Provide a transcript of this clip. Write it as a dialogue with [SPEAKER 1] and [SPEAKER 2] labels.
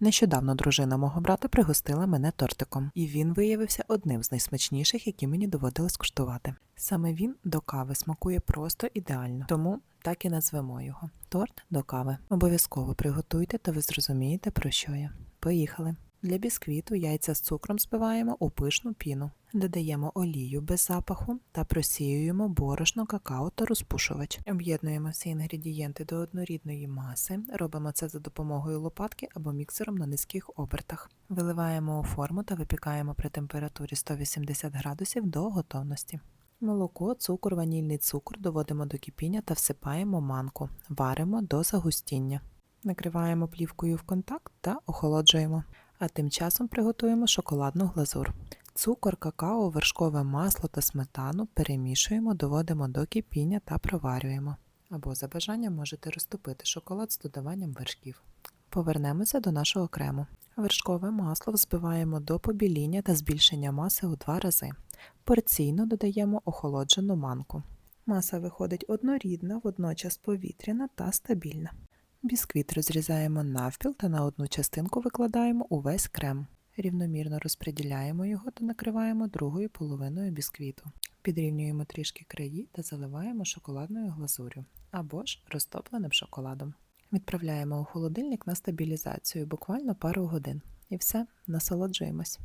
[SPEAKER 1] Нещодавно дружина мого брата пригостила мене тортиком, і він виявився одним з найсмачніших, які мені доводилось куштувати. Саме він до кави смакує просто ідеально, тому так і назвемо його торт до кави. Обов'язково приготуйте, та ви зрозумієте, про що я. Поїхали. Для бісквіту яйця з цукром збиваємо у пишну піну. Додаємо олію без запаху та просіюємо борошно, какао та розпушувач. Об'єднуємо всі інгредієнти до однорідної маси. Робимо це за допомогою лопатки або міксером на низьких обертах. Виливаємо у форму та випікаємо при температурі 180 градусів до готовності. Молоко, цукор, ванільний цукор доводимо до кипіння та всипаємо манку. Варимо до загустіння. Накриваємо плівкою в контакт та охолоджуємо. А тим часом приготуємо шоколадну глазур. Цукор, какао, вершкове масло та сметану перемішуємо, доводимо до кипіння та проварюємо. Або за бажанням можете розтопити шоколад з додаванням вершків. Повернемося до нашого крему. Вершкове масло взбиваємо до побіління та збільшення маси у два рази. Порційно додаємо охолоджену манку. Маса виходить однорідна, водночас повітряна та стабільна. Бісквіт розрізаємо навпіл та на одну частинку викладаємо увесь крем. Рівномірно розподіляємо його та накриваємо другою половиною бісквіту. Підрівнюємо трішки краї та заливаємо шоколадною глазур'ю або ж розтопленим шоколадом. Відправляємо у холодильник на стабілізацію буквально пару годин. І все, насолоджуємось.